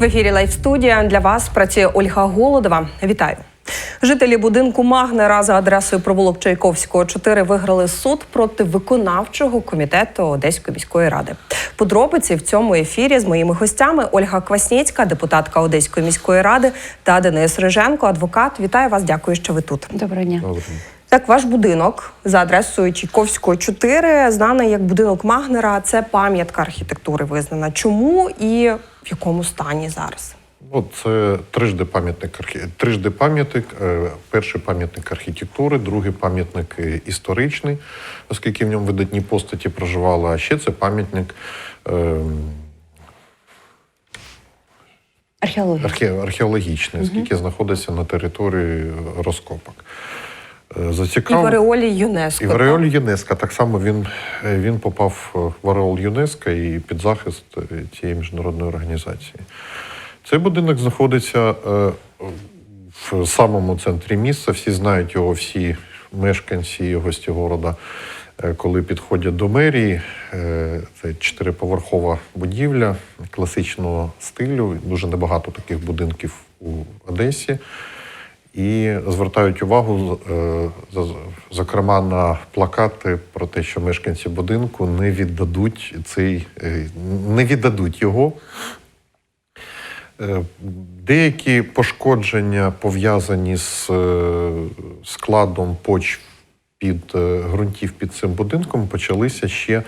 В ефірі Лайф студія для вас працює Ольга Голодова. Вітаю. Жителі будинку Магнера за адресою провулок Чайковського 4 виграли суд проти виконавчого комітету Одеської міської ради. Подробиці в цьому ефірі з моїми гостями Ольга Квасніцька, депутатка Одеської міської ради, та Денис Риженко, адвокат. Вітаю вас. Дякую, що ви тут. Доброго дня. Так, ваш будинок за адресою Чайковського 4, знаний як будинок Магнера, це пам'ятка архітектури визнана. Чому і в якому стані зараз? Ну, це трижди пам'ятник трижди пам'ятник. Е, Перший пам'ятник архітектури, другий пам'ятник е, історичний, оскільки в ньому видатні постаті проживали. А ще це пам'ятник ем, Археологія. архе- археологічний, оскільки знаходиться на території розкопок. Е, І Зацікав... в Ореолі ЮНЕСКО. І в? Ореолі ЮНЕСКО так само він, е, він попав в Ореол ЮНЕСКО і під захист е, цієї міжнародної організації. Цей будинок знаходиться е, в самому центрі міста. Всі знають його, всі мешканці і гості города. Е, Коли підходять до мерії, е, це чотириповерхова будівля класичного стилю. Дуже небагато таких будинків у Одесі. І звертають увагу, е, зокрема, на плакати про те, що мешканці будинку не віддадуть цей, е, не віддадуть його. Е, Деякі пошкодження пов'язані з складом почв під ґрунтів під цим будинком почалися ще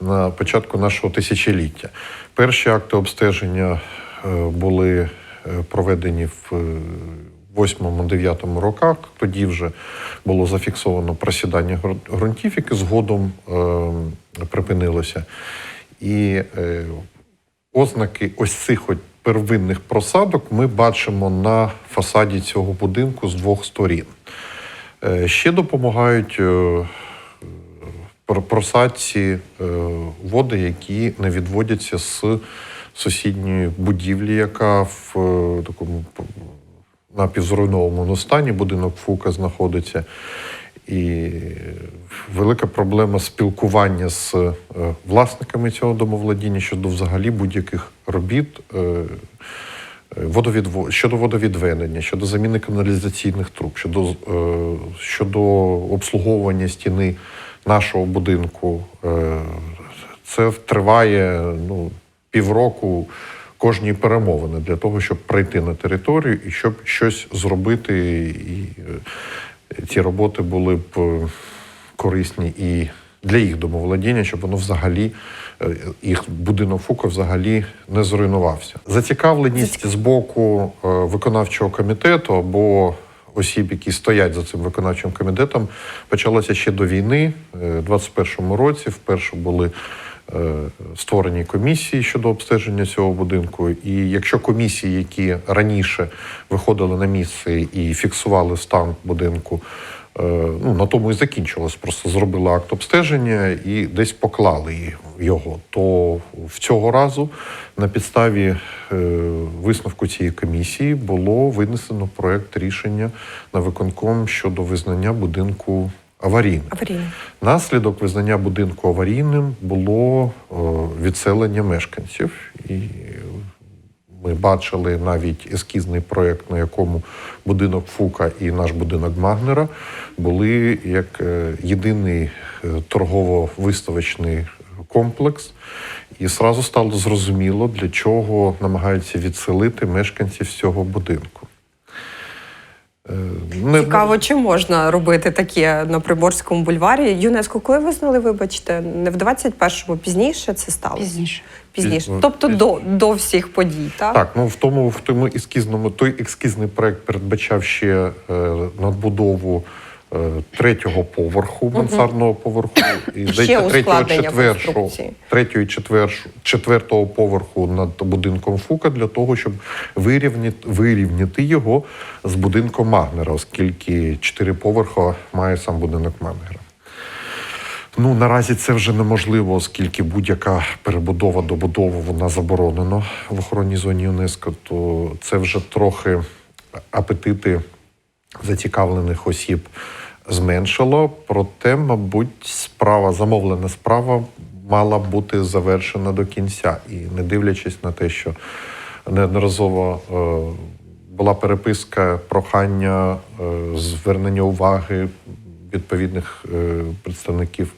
на початку нашого тисячоліття. Перші акти обстеження були проведені в 8-9 роках. Тоді вже було зафіксовано просідання ґру- ґрунтів, яке згодом е, припинилося. І е, ознаки ось цих от первинних просадок ми бачимо на фасаді цього будинку з двох сторін. Е, Ще допомагають е, просадці е, води, які не відводяться з сусідньої будівлі, яка в е, такому напівзруйнованому стані будинок Фука знаходиться. І велика проблема спілкування з е, власниками цього домовладіння щодо взагалі будь-яких робіт. е, е, щодо водовідведення, щодо заміни каналізаційних труб, щодо, щодо обслуговування стіни нашого будинку. Це триває ну, півроку кожні перемовини для того, щоб прийти на територію і щоб щось зробити. І е, ці роботи були б е, корисні і для їх домовладіння, щоб воно взагалі, е, їх будинок Фука взагалі не зруйнувався. Зацікавленість з боку виконавчого комітету або осіб, які стоять за цим виконавчим комітетом, почалося ще до війни. У 21-му році вперше були створені комісії щодо обстеження цього будинку. І якщо комісії, які раніше виходили на місце і фіксували стан будинку, е, ну, на тому і закінчилось, просто зробили акт обстеження і десь поклали його. То в цього разу на підставі е, висновку цієї комісії було винесено проект рішення на виконком щодо визнання будинку аварійним. Аварійний. Наслідок визнання будинку аварійним було е, відселення мешканців. І ми бачили навіть ескізний проєкт, на якому будинок Фука і наш будинок Магнера були як е, єдиний е, торгово-виставочний комплекс. І зразу стало зрозуміло, для чого намагаються відселити мешканців цього будинку. Не- Цікаво, чи можна робити таке на Приборському бульварі? ЮНЕСКО коли визнали, вибачте, не в 21-му, пізніше це сталося? Пізніше. Пізніше. Пізно- Тобто до, до всіх подій, так? Так, ну в тому в тому ескізному той ескізний проект передбачав ще е, надбудову третього поверху, мансардного поверху, і здається, третього, четвершого, третього і четвертого поверху над будинком Фука для того, щоб вирівняти, вирівняти його з будинком Магнера, оскільки чотири поверха має сам будинок Магнера. Ну наразі це вже неможливо, оскільки будь-яка перебудова добудова вона заборонена в охоронній зоні ЮНЕСКО, то це вже трохи апетити зацікавлених осіб зменшило. Проте, мабуть, справа, замовлена справа мала бути завершена до кінця. І не дивлячись на те, що неодноразово е, була переписка, прохання, е, звернення уваги відповідних е, представників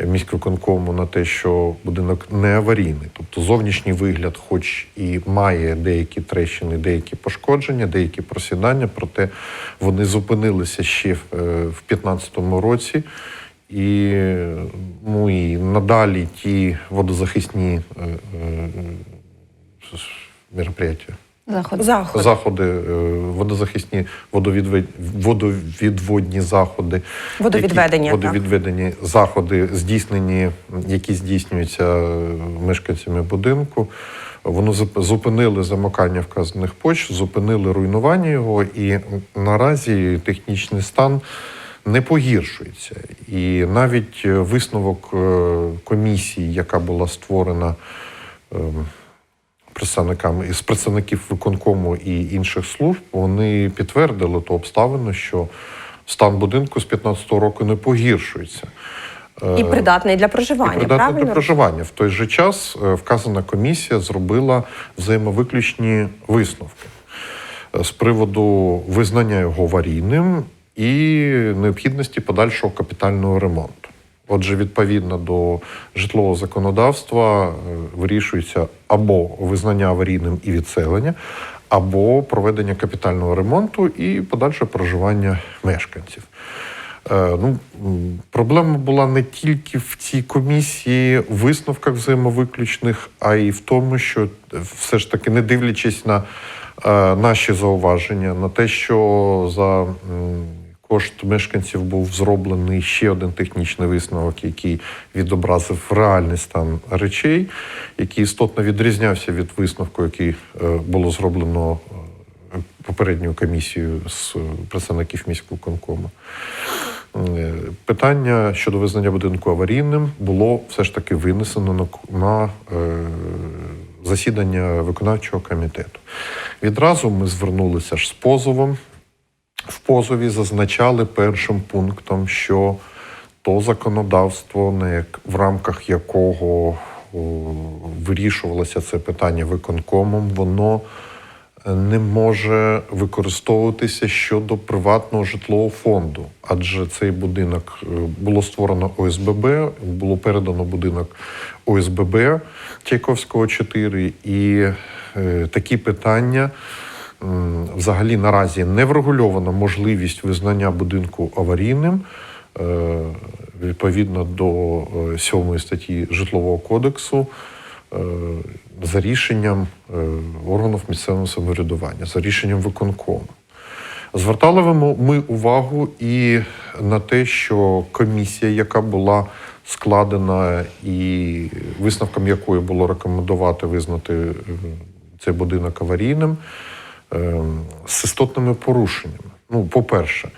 е, міськвиконкому на те, що будинок не аварійний. Тобто зовнішній вигляд, хоч і має деякі трещини, деякі пошкодження, деякі просідання, проте вони зупинилися ще в 2015 році. І, ну, і надалі ті водозахисні е, е, мероприятия, Заход. Заход. заходи, е, водозахисні водовідвед... водовідводні заходи, Водовідведення, які, так. водовідведені заходи, здійснені, які здійснюються е, мешканцями будинку. Воно зупинили замикання вказаних почв, зупинили руйнування його, і наразі технічний стан не погіршується. І навіть е, висновок комісії, яка була створена ем, представниками із представників виконкому і інших служб, вони підтвердили ту обставину, що стан будинку з 15 року не погіршується. І придатний для проживання, І придатний правильно? до проживання. В той же час е, вказана комісія зробила взаємовиключні висновки е, з приводу визнання його аварійним і необхідності подальшого капітального ремонту. Отже, відповідно до житлового законодавства е, вирішується або визнання аварійним і відселення, або проведення капітального ремонту і подальше проживання мешканців. Е, Ну, проблема була не тільки в цій комісії, в висновках взаємовиключних, а й в тому, що е, все ж таки, не дивлячись на наші зауваження, на те, що за кошт мешканців був зроблений ще один технічний висновок, який відобразив реальний стан речей, який істотно відрізнявся від висновку, який е, було зроблено е, попередньою комісією з е, представників міського конкому. Питання щодо визнання будинку аварійним було все ж таки винесено на, на засідання виконавчого комітету. Відразу ми звернулися ж з позовом. В позові зазначали першим пунктом, що то законодавство, в рамках якого вирішувалося це питання виконкомом, воно е, не може використовуватися щодо приватного житлового фонду, адже цей будинок е, було створено ОСББ, було передано будинок ОСББ Чайковського 4, і е, такі питання. Взагалі наразі не врегульована можливість визнання будинку аварійним е, відповідно до 7 статті Житлового кодексу е, за рішенням е, органів місцевого самоврядування, за рішенням виконкому. Звертали ми- увагу і на те, що комісія, яка була складена, і висновком якої було рекомендувати визнати е, цей будинок аварійним, е, з істотними порушеннями. Ну, по-перше,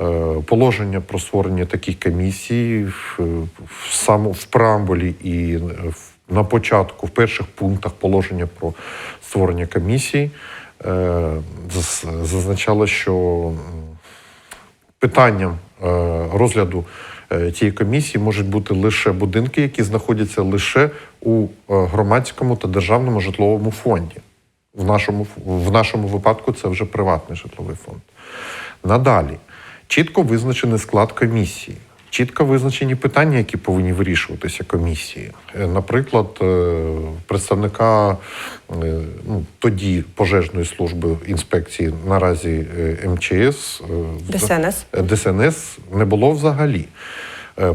е, положення про створення таких комісій в, в саму в преамбулі і в- на початку, в перших пунктах положення про створення комісій е, зазначало, що питанням е, розгляду е, цієї комісії можуть бути лише будинки, які знаходяться лише у е, громадському та державному житловому фонді. В нашому, в нашому випадку це вже приватний житловий фонд. Надалі чітко визначений склад комісії, чітко визначені питання, які повинні вирішуватися комісії. Е, Наприклад, е, представника е, ну, тоді пожежної служби інспекції наразі МЧС ДСНС. ДСНС не було взагалі.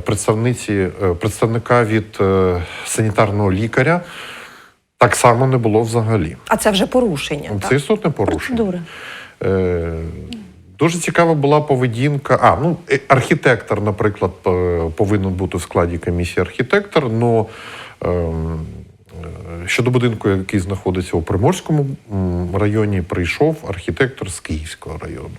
Представниці, представника від санітарного лікаря так само не було взагалі. А це вже порушення. Це так? істотне порушення. Процедури. Е, Дуже цікава була поведінка. А, ну, е, архітектор, наприклад, повинен бути в складі комісії архітектор, але щодо будинку, який знаходиться у Приморському районі, прийшов архітектор з Київського району.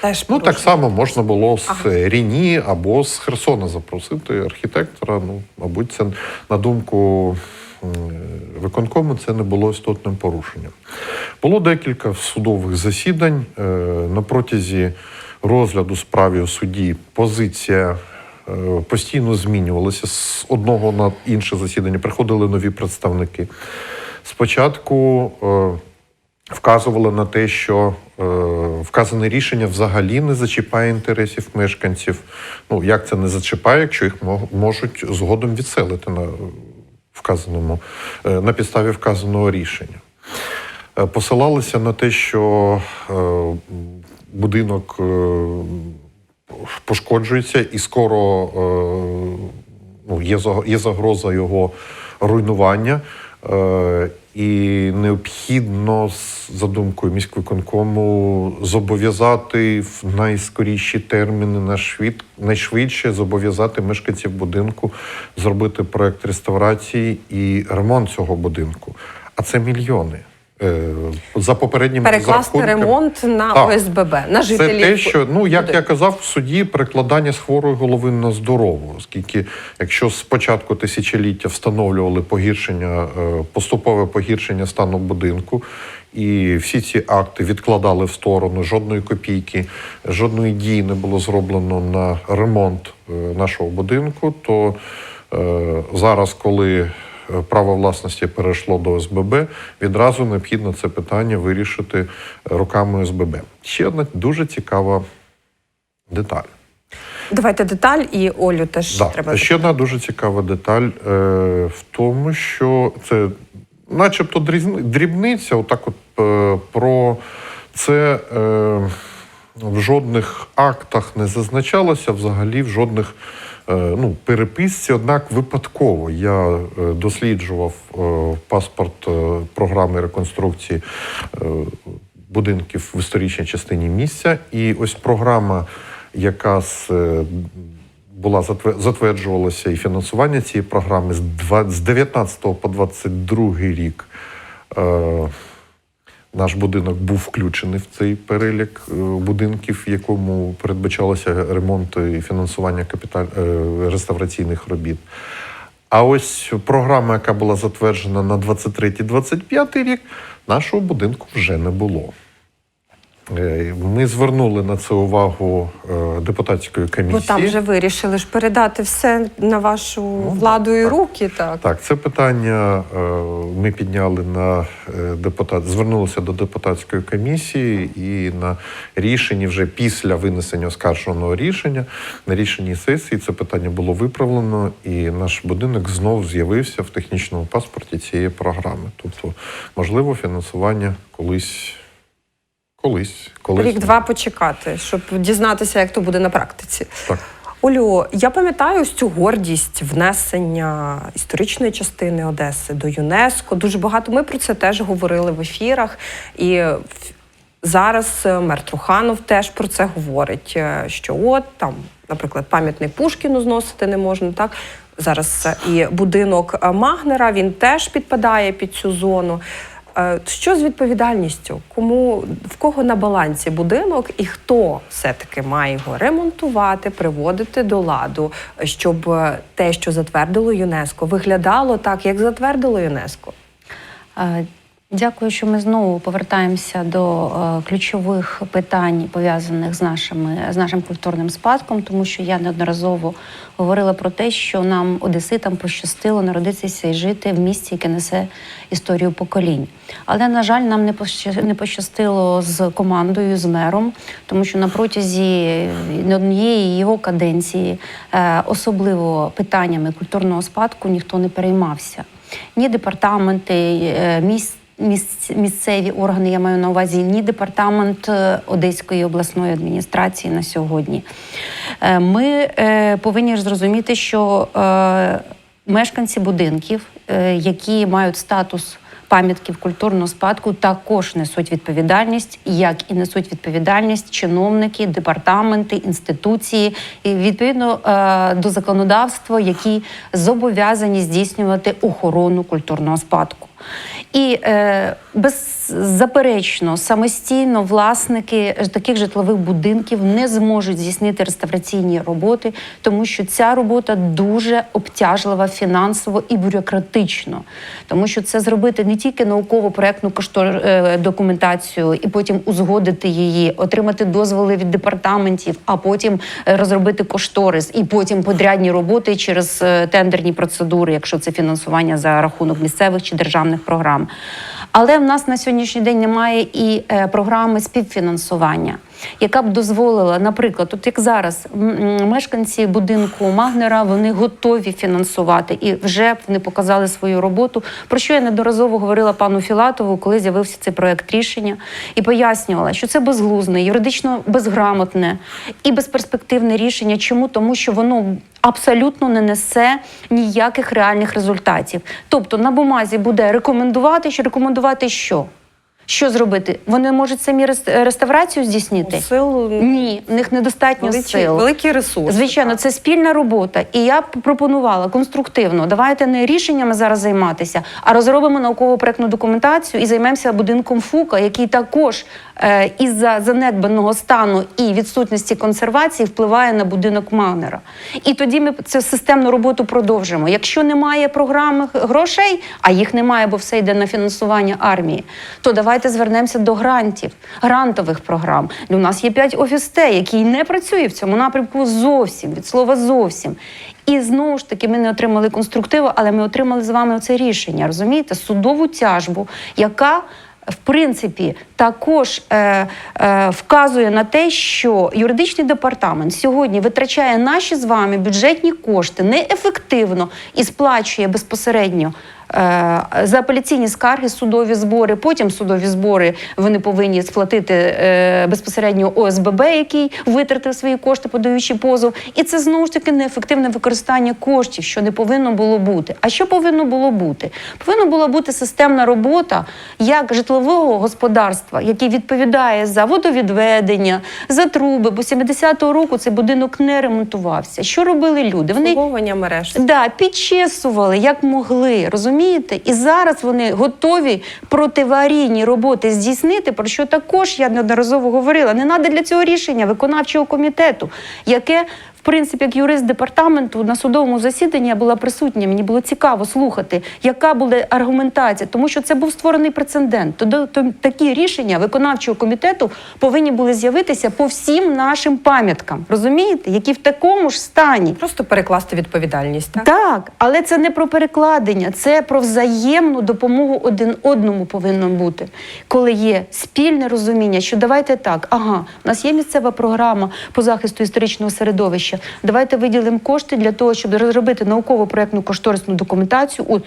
Теж Ну, так само можна було з Ага. Ріні або з Херсона запросити архітектора. Ну, мабуть, це на думку виконкому це не було істотним порушенням. Було декілька судових засідань. Е, На протязі розгляду справи у суді позиція е, постійно змінювалася з одного на інше засідання. Приходили нові представники. Спочатку е, вказували на те, що е, вказане рішення взагалі не зачіпає інтересів мешканців. Ну, як це не зачіпає, якщо їх можуть згодом відселити на вказаному е, на підставі вказаного рішення. Е, Посилалися на те, що е, будинок пошкоджується і скоро ну, є загроза його руйнування. Е, І необхідно, за думкою міськвиконкому, зобов'язати в найскоріші терміни на швид, найшвидше зобов'язати мешканців будинку зробити проект реставрації і ремонт цього будинку. А це мільйони. Е, За попередніми Перекласти ремонт на Так. ОСББ, на жителів. це те, що ну як будинку. я казав в суді, перекладання з хворої голови на здорову, оскільки якщо з початку тисячоліття встановлювали погіршення, е, поступове погіршення стану будинку, і всі ці акти відкладали в сторону, жодної копійки, жодної дії не було зроблено на ремонт е, нашого будинку, то е, зараз, коли право власності перейшло до СББ, відразу необхідно це питання вирішити руками СББ. Ще одна дуже цікава деталь. Давайте деталь і Олю теж Да. треба. Ще одна дуже цікава деталь е, в тому, що це, начебто, дрібниця, отак от е, про це е, в жодних актах не зазначалося, взагалі в жодних е, ну, переписці. Однак випадково я е, досліджував е, паспорт е, програми реконструкції е, будинків в історичній частині місця. І ось програма, яка з е, була затвер- затверджувалася і фінансування цієї програми з 19 по 22 рік. Наш будинок був включений в цей перелік е, будинків, в якому передбачалося ремонт і фінансування капіталь... е, реставраційних робіт. А ось програма, яка була затверджена на 23-25 рік, нашого будинку вже не було. Е, Ми звернули на це увагу е, депутатської комісії. Ну там вже вирішили ж передати все на вашу владу і руки. Так. Так, це питання е, ми підняли на депутат, звернулися до депутатської комісії, і на рішенні вже після винесення оскарженого рішення на рішенні сесії це питання було виправлено, і наш будинок знов з'явився в технічному паспорті цієї програми. Тобто, можливо, фінансування колись. Колись, колись Рік-два почекати, щоб дізнатися, як то буде на практиці. Так. Олю, я пам'ятаю ось цю гордість внесення історичної частини Одеси до ЮНЕСКо. Дуже багато ми про це теж говорили в ефірах. І зараз е, мер Труханов теж про це говорить. е, Що от там, наприклад, пам'ятник Пушкіну зносити не можна. Так зараз і будинок е, Магнера він теж підпадає під цю зону. Е, Що з відповідальністю? Кому в кого на балансі будинок і хто все-таки має його ремонтувати, приводити до ладу, щоб е, те, що затвердило ЮНЕСКО, виглядало так, як затвердило ЮНЕСКо? Дякую, що ми знову повертаємося до е, ключових питань, пов'язаних з нашими з нашим культурним спадком, тому що я неодноразово говорила про те, що нам одеситам пощастило народитися і жити в місті, яке несе історію поколінь. Але на жаль, нам не поща- не пощастило з командою, з мером, тому що на протязі однієї його каденції, е, особливо питаннями культурного спадку, ніхто не переймався. Ні департаменти е, міст. Місцеві органи, я маю на увазі, ні департамент е, Одеської обласної адміністрації на сьогодні. Е, Ми е, повинні зрозуміти, що мешканці будинків, які мають статус пам'ятків культурного спадку, також несуть відповідальність, як і несуть відповідальність чиновники, департаменти, інституції, і відповідно до законодавства, які зобов'язані здійснювати охорону культурного спадку. І е, беззаперечно самостійно власники таких житлових будинків не зможуть здійснити реставраційні роботи, тому що ця робота дуже обтяжлива фінансово і бюрократично, тому що це зробити не тільки науково-проектну е, документацію і потім узгодити її, отримати дозволи від департаментів, а потім е, розробити кошторис, і потім подрядні роботи через е, тендерні процедури, якщо це фінансування за рахунок місцевих чи державних програм. Але в нас на сьогоднішній день немає і е, програми співфінансування, яка б дозволила, наприклад, от як зараз мешканці будинку Магнера вони готові фінансувати і вже вони показали свою роботу. Про що я неодноразово говорила пану Філатову, коли з'явився цей проект рішення, і пояснювала, що це безглузне, юридично безграмотне і безперспективне рішення. Чому? Тому що воно абсолютно не несе ніяких реальних результатів. Тобто на бумазі буде рекомендувати, що рекомендувати що? Що зробити? Вони можуть самі рес- реставрацію здійснити? Сил Ні, в них недостатньо великі, сил. великі ресурси. Звичайно, це спільна робота. І я б пропонувала конструктивно. Давайте не рішеннями зараз займатися, а розробимо науково-проектну документацію і займемося будинком Фука, який також е, із-за занедбаного стану і відсутності консервації впливає на будинок Магнера. І тоді ми цю системну роботу продовжимо. Якщо немає програми грошей, а їх немає, бо все йде на фінансування армії, то давайте звернемося до грантів, грантових програм. У нас є 5 офістей, які не працює в цьому напрямку зовсім від слова зовсім. І знову ж таки ми не отримали конструктиву, але ми отримали з вами оце рішення. Розумієте, судову тяжбу, яка в принципі також е, е, вказує на те, що юридичний департамент сьогодні витрачає наші з вами бюджетні кошти неефективно і сплачує безпосередньо. Е, За апеляційні скарги, судові збори, потім судові збори вони повинні сплатити е, безпосередньо ОСББ, який витратив свої кошти, подаючи позов. І це знову ж таки неефективне використання коштів, що не повинно було бути. А що повинно було бути? Повинна була бути системна робота як житлового господарства, який відповідає за водовідведення, за труби. Бо 70-го року цей будинок не ремонтувався. Що робили люди? Вони мереж. Да, підчесували як могли, розумієте? І зараз вони готові противарійні роботи здійснити, про що також я неодноразово говорила. Не треба для цього рішення виконавчого комітету, яке. В принципі, як юрист департаменту на судовому засіданні я була присутня. Мені було цікаво слухати, яка була аргументація, тому що це був створений прецедент. То, то такі рішення виконавчого комітету повинні були з'явитися по всім нашим пам'яткам, розумієте, які в такому ж стані. Просто перекласти відповідальність. Так? Так, але це не про перекладення, це про взаємну допомогу один одному повинно бути, коли є спільне розуміння, що давайте так, ага, у нас є місцева програма по захисту історичного середовища. Давайте виділимо кошти для того, щоб розробити науково-проектну кошторисну документацію.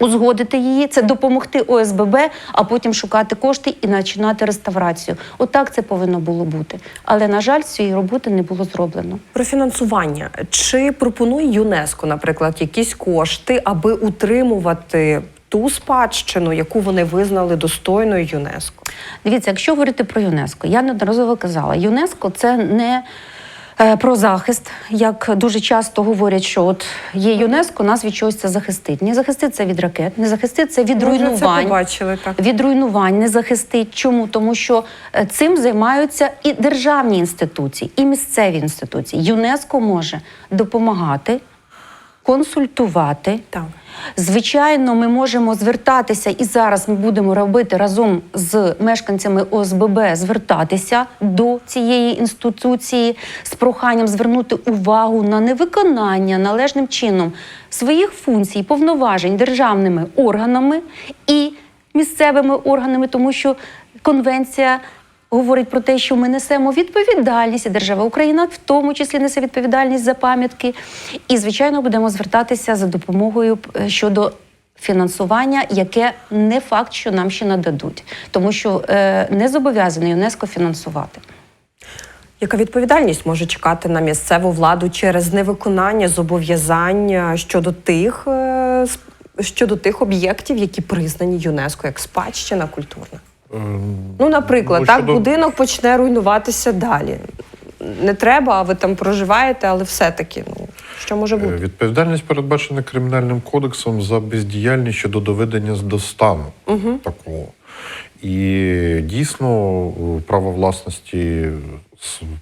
Узгодити її, це допомогти ОСББ, а потім шукати кошти і починати реставрацію. Отак це повинно було бути. Але на жаль, цієї роботи не було зроблено. Про фінансування. Чи пропонує ЮНЕСКО, наприклад, якісь кошти, аби утримувати ту спадщину, яку вони визнали достойною ЮНЕСКО? Дивіться, якщо говорити про ЮНЕСКО, я неодноразово казала, ЮНЕСКО це не про захист, як дуже часто говорять, що от є ЮНЕСКО, нас від чогось це захистить. Не захистить це від ракет, не захистить це від Ми руйнувань. це побачили так. Від руйнувань не захистить. Чому? Тому що е, цим займаються і державні інституції, і місцеві інституції. ЮНЕСКО може допомагати, консультувати. Так. Звичайно, ми можемо звертатися, і зараз ми будемо робити разом з мешканцями ОСББ звертатися до цієї інституції з проханням звернути увагу на невиконання належним чином своїх функцій, повноважень державними органами і місцевими органами, тому що конвенція. Говорить про те, що ми несемо відповідальність, і держава Україна в тому числі несе відповідальність за пам'ятки. І, звичайно, будемо звертатися за допомогою е, щодо фінансування, яке не факт, що нам ще нададуть, тому що е, не зобов'язаний ЮНЕСКО фінансувати. Яка відповідальність може чекати на місцеву владу через невиконання зобов'язань е, щодо тих е, щодо тих об'єктів, які признані ЮНЕСКО як спадщина культурна? Ну, наприклад, так щодо- будинок почне руйнуватися далі. Не треба, а ви там проживаєте, але все-таки ну що може Е, бути? Відповідальність передбачена кримінальним кодексом за бездіяльність щодо доведення до стану такого. І дійсно право власності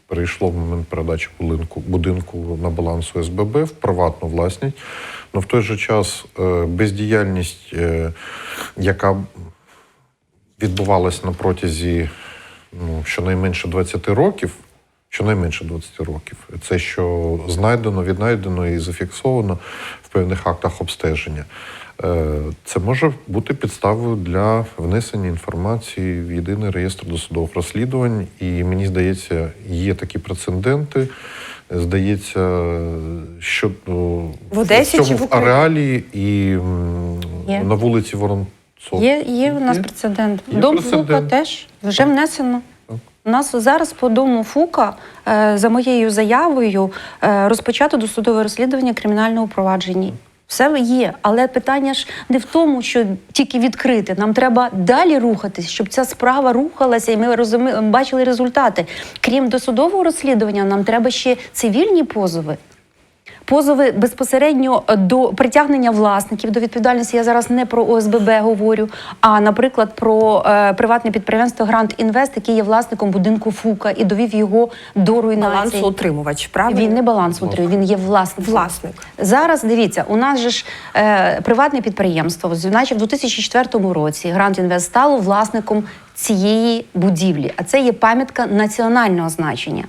перейшло в момент передачі будинку, будинку на баланс ОСББ в приватну власність. Але в той же час е, бездіяльність, е, яка відбувалась на протязі ну, щонайменше 20 років, щонайменше 20 років. Це що знайдено, віднайдено і зафіксовано в певних актах обстеження. е, це може бути підставою для внесення інформації в єдиний реєстр досудових розслідувань. І мені здається, є такі прецеденти. Здається, що ну, В Одесі в цьому чи в Україні? ареалі і Є. на вулиці Воронцов. Є, є у нас Є? прецедент. Є Дом прецедент. Фука теж вже внесено. Так. У нас зараз по дому Фука е, за моєю заявою е, розпочато досудове розслідування кримінального провадження. Все є, але питання ж не в тому, що тільки відкрити. Нам треба далі рухатись, щоб ця справа рухалася, і ми розуми... бачили результати. Крім досудового розслідування, нам треба ще цивільні позови. Позови безпосередньо до притягнення власників до відповідальності. Я зараз не про ОСББ говорю, а наприклад про е, приватне підприємство Грант Інвест, який є власником будинку Фука і довів його до руйнації. Балансоутримувач, правильно? Він не баланс утримує, він є власником. Власник. Зараз дивіться, у нас же ж е, приватне підприємство, наче в 2004 році Грант Інвест стало власником цієї будівлі, а це є пам'ятка національного значення.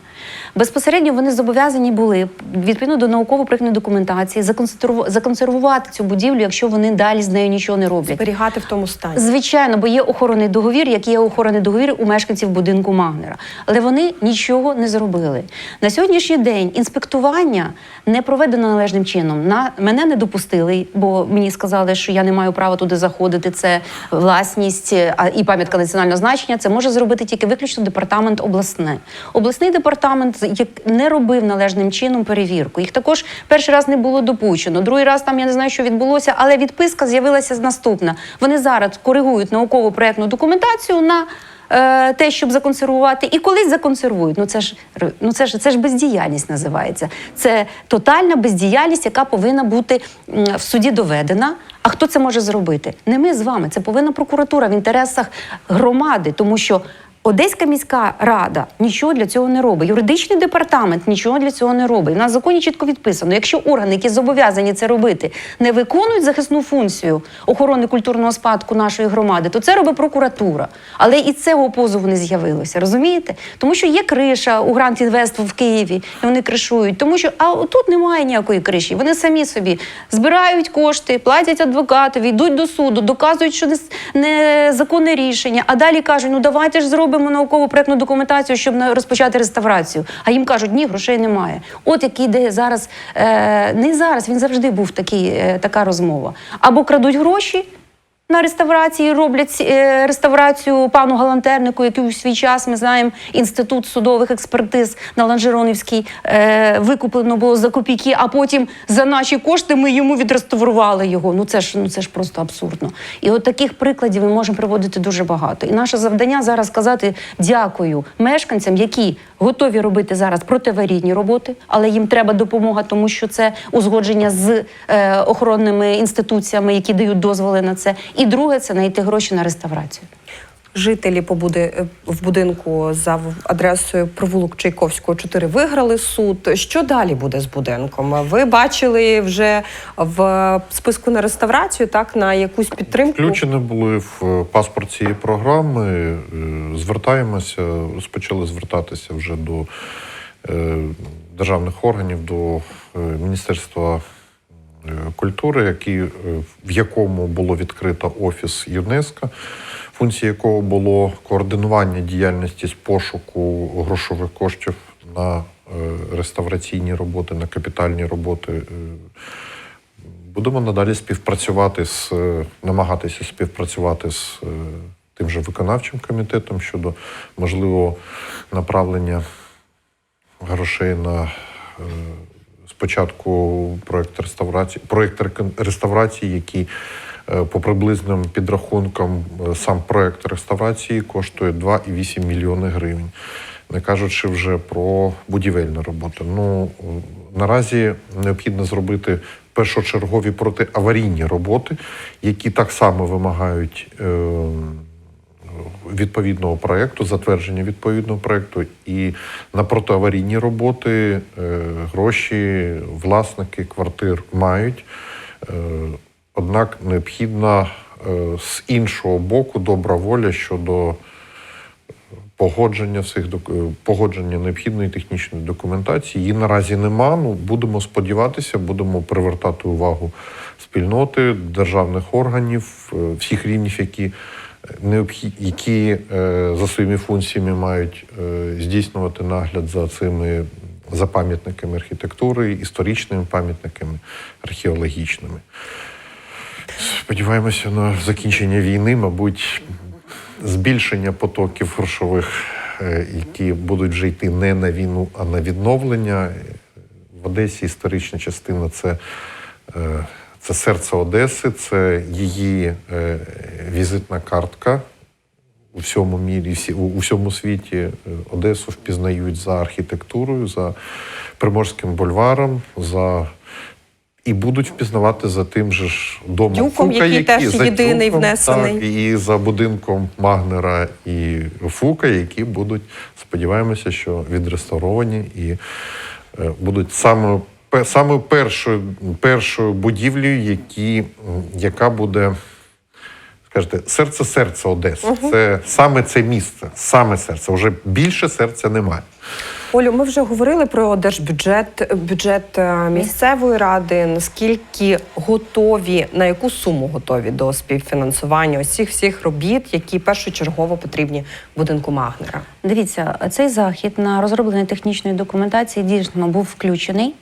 Безпосередньо вони зобов'язані були відповідно до науково-проектної документації законсерву- законсервувати цю будівлю, якщо вони далі з нею нічого не роблять. Зберігати в тому стані. Звичайно, бо є охоронний договір, як є охоронний договір у мешканців будинку Магнера. Але вони нічого не зробили. На сьогоднішній день інспектування не проведено належним чином. На мене не допустили, бо мені сказали, що я не маю права туди заходити. Це власність а і пам'ятка національного значення. Це може зробити тільки виключно департамент обласне. Обласний департамент як не робив належним чином перевірку. Їх також перший раз не було допущено. Другий раз там я не знаю, що відбулося, але відписка з'явилася наступна. Вони зараз коригують наукову проектну документацію на. Е, Те, щоб законсервувати, і колись законсервують. Ну це ж ну це ж це ж бездіяльність називається. Це тотальна бездіяльність, яка повинна бути в суді доведена. А хто це може зробити? Не ми з вами. Це повинна прокуратура в інтересах громади, тому що Одеська міська рада нічого для цього не робить. Юридичний департамент нічого для цього не робить. У нас в законі чітко відписано. Якщо органи, які зобов'язані це робити, не виконують захисну функцію охорони культурного спадку нашої громади, то це робить прокуратура. Але і цього позову не з'явилося. Розумієте? Тому що є криша у Грант Інвест в Києві, і вони кришують. Тому що а тут немає ніякої криші. Вони самі собі збирають кошти, платять адвокатові, йдуть до суду, доказують, що не- незаконне рішення. А далі кажуть: ну давайте ж зробимо наукову проектну документацію, щоб розпочати реставрацію. А їм кажуть, ні, грошей немає. От який йде зараз, е, не зараз, він завжди був такий, е, така розмова. Або крадуть гроші. На реставрації роблять е, реставрацію пану Галантернику, який у свій час ми знаємо інститут судових експертиз на Ланжеронівській е, викуплено було за копійки, а потім за наші кошти ми йому відреставрували його. Ну це ж ну це ж просто абсурдно. І от таких прикладів ми можемо приводити дуже багато. І наше завдання зараз сказати дякую мешканцям, які готові робити зараз протиаварійні роботи, але їм треба допомога, тому що це узгодження з е, охоронними інституціями, які дають дозволи на це. І друге це знайти гроші на реставрацію. Жителі побуди в будинку за адресою провулок Чайковського 4 виграли суд. Що далі буде з будинком? Ви бачили вже в списку на реставрацію, так на якусь підтримку? Включені були в паспорт цієї програми. Е, Звертаємося, розпочали звертатися вже до е, державних органів, до е, Міністерства е, культури, які, е, в якому було відкрито офіс ЮНЕСКО, функція якого було координування діяльності з пошуку грошових коштів на е, реставраційні роботи, на капітальні роботи. е, Будемо надалі співпрацювати з е, намагатися співпрацювати з е, тим же виконавчим комітетом щодо можливого направлення грошей на е, спочатку проект реставрації, проект реставрації, який е, по приблизним підрахункам е, сам проект реставрації коштує 2,8 мільйони гривень. Не кажучи вже про будівельну роботу. Ну наразі необхідно зробити першочергові протиаварійні роботи, які так само вимагають. Е, відповідного проєкту, затвердження відповідного проєкту, і на протиаварійні роботи е, гроші власники квартир мають. Е, Однак необхідна е, з іншого боку добра воля щодо погодження е, погодження необхідної технічної документації. Її наразі нема. Ну будемо сподіватися, будемо привертати увагу спільноти, державних органів, всіх рівнів, які які е, за своїми функціями мають е, здійснювати нагляд за цими за пам'ятниками архітектури, історичними пам'ятниками, археологічними. Сподіваємося на закінчення війни, мабуть, збільшення потоків грошових, е, які будуть вже йти не на війну, а на відновлення. В Одесі історична частина це, це серце Одеси, це її е, візитна картка у всьому мірі, всі, у, у всьому світі е, Одесу впізнають за архітектурою, за Приморським бульваром, за. І будуть впізнавати за тим же ж домом Дюком, Фука, який теж за єдиний Дюком, внесений. Так, і за будинком Магнера і Фука, які будуть, сподіваємося, що відреставровані і е, будуть саме, саме першою, першою будівлею, які, яка буде. Скажете, серце серце Одеси. Це саме це місце, саме серце. Вже більше серця немає. Олю, ми вже говорили про держбюджет, бюджет е, місцевої ради. Наскільки готові, на яку суму готові до співфінансування цих всіх робіт, які першочергово потрібні будинку Магнера? Дивіться, цей захід на розроблення технічної документації дійсно був включений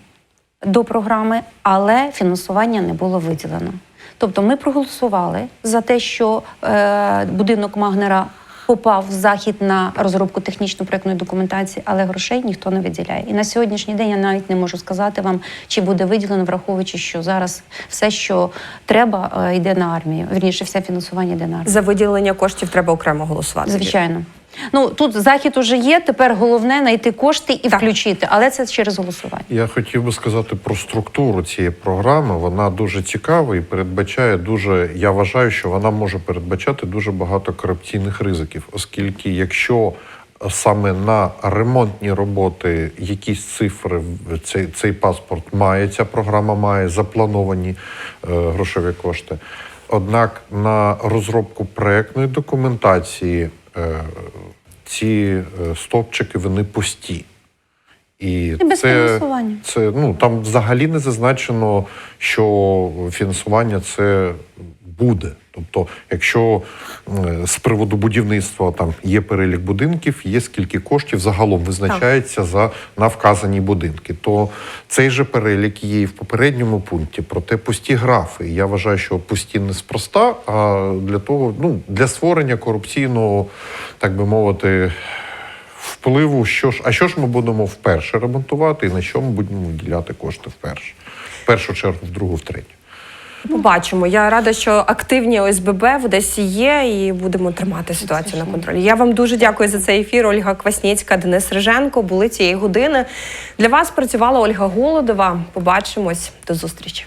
до програми, але фінансування не було виділено. Тобто ми проголосували за те, що е, будинок Магнера попав в захід на розробку технічно-проектної документації, але грошей ніхто не виділяє. І на сьогоднішній день я навіть не можу сказати вам, чи буде виділено, враховуючи, що зараз все, що треба, е, йде на армію. Вірніше, все фінансування йде на армію. За виділення коштів треба окремо голосувати. Звичайно. Ну тут захід уже є. Тепер головне знайти кошти і Так. включити, але це через голосування. Я хотів би сказати про структуру цієї програми. Вона дуже цікава і передбачає дуже. Я вважаю, що вона може передбачати дуже багато корупційних ризиків, оскільки якщо саме на ремонтні роботи якісь цифри в- цей, цей паспорт має, ця програма має заплановані е, грошові кошти. Однак на розробку проектної документації е, ці стопчики вони пусті. І, без це, фінансування. це ну там взагалі не зазначено, що фінансування це буде. Тобто, якщо е, з приводу будівництва там є перелік будинків, є скільки коштів загалом визначається за на вказані будинки, то цей же перелік є і в попередньому пункті, проте пусті графи. Я вважаю, що пусті не спроста, а для того, ну для створення корупційного, так би мовити, впливу, що ж, а що ж ми будемо вперше ремонтувати і на що ми будемо виділяти кошти вперше? В першу чергу, в другу, в третю. Побачимо. Я рада, що активні ОСББ в Одесі є, і будемо тримати ситуацію на контролі. Я вам дуже дякую за цей ефір. Ольга Квасніцька, Денис Риженко були цієї години. Для вас працювала Ольга Голодова. Побачимось. До зустрічі.